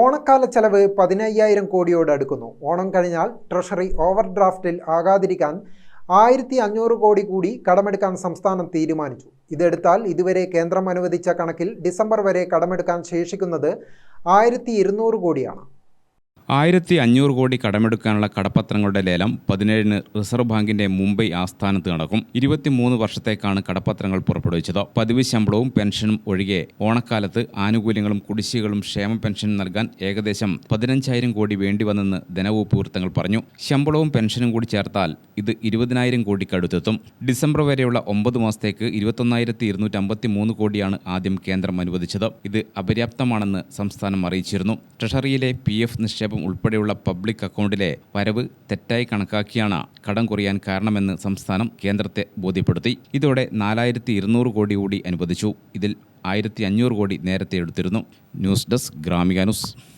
ഓണക്കാല ചെലവ് പതിനയ്യായിരം കോടിയോട് അടുക്കുന്നു. ഓണം കഴിഞ്ഞാൽ ട്രഷറി ഓവർ ഡ്രാഫ്റ്റിൽ ആകാതിരിക്കാൻ ആയിരത്തി അഞ്ഞൂറ് കോടി കൂടി കടമെടുക്കാൻ സംസ്ഥാനം തീരുമാനിച്ചു. ഇതെടുത്താൽ ഇതുവരെ കേന്ദ്രം അനുവദിച്ച കണക്കിൽ ഡിസംബർ വരെ കടമെടുക്കാൻ ശേഷിക്കുന്നത് ആയിരത്തി ഇരുന്നൂറ് കോടിയാണ്. ആയിരത്തി അഞ്ഞൂറ് കോടി കടമെടുക്കാനുള്ള കടപ്പത്രങ്ങളുടെ ലേലം പതിനേഴിന് റിസർവ് ബാങ്കിന്റെ മുംബൈ ആസ്ഥാനത്ത് നടക്കും. ഇരുപത്തിമൂന്ന് വർഷത്തേക്കാണ് കടപ്പത്രങ്ങൾ പുറപ്പെടുവിച്ചത്. പതിവ് ശമ്പളവും പെൻഷനും ഒഴികെ ഓണക്കാലത്ത് ആനുകൂല്യങ്ങളും കുടിശ്ശികളും ക്ഷേമ പെൻഷനും നൽകാൻ ഏകദേശം പതിനഞ്ചായിരം കോടി വേണ്ടിവന്നെന്ന് ധനവകുപ്പ് വൃത്തങ്ങൾ പറഞ്ഞു. ശമ്പളവും പെൻഷനും കൂടി ചേർത്താൽ ഇത് ഇരുപതിനായിരം കോടിക്കടുത്തെത്തും ഡിസംബർ വരെയുള്ള ഒമ്പത് മാസത്തേക്ക് ഇരുപത്തൊന്നായിരത്തി ഇരുന്നൂറ്റി അമ്പത്തി മൂന്ന് കോടിയാണ് ആദ്യം കേന്ദ്രം അനുവദിച്ചത്. ഇത് അപര്യാപ്തമാണെന്ന് സംസ്ഥാനം അറിയിച്ചിരുന്നു. ട്രഷറിയിലെ പി എഫ് നിക്ഷേപം ഉൾപ്പെടെയുള്ള പബ്ലിക് അക്കൗണ്ടിലെ വരവ് തെറ്റായി കണക്കാക്കിയാണ് കടം കുറയാൻ കാരണമെന്ന് സംസ്ഥാനം കേന്ദ്രത്തെ ബോധ്യപ്പെടുത്തി. ഇതോടെ നാലായിരത്തി ഇരുന്നൂറ് കോടി കൂടി അനുവദിച്ചു. ഇതിൽ ആയിരത്തി അഞ്ഞൂറ് കോടി നേരത്തെ എടുത്തിരുന്നു. News desk Gramika news.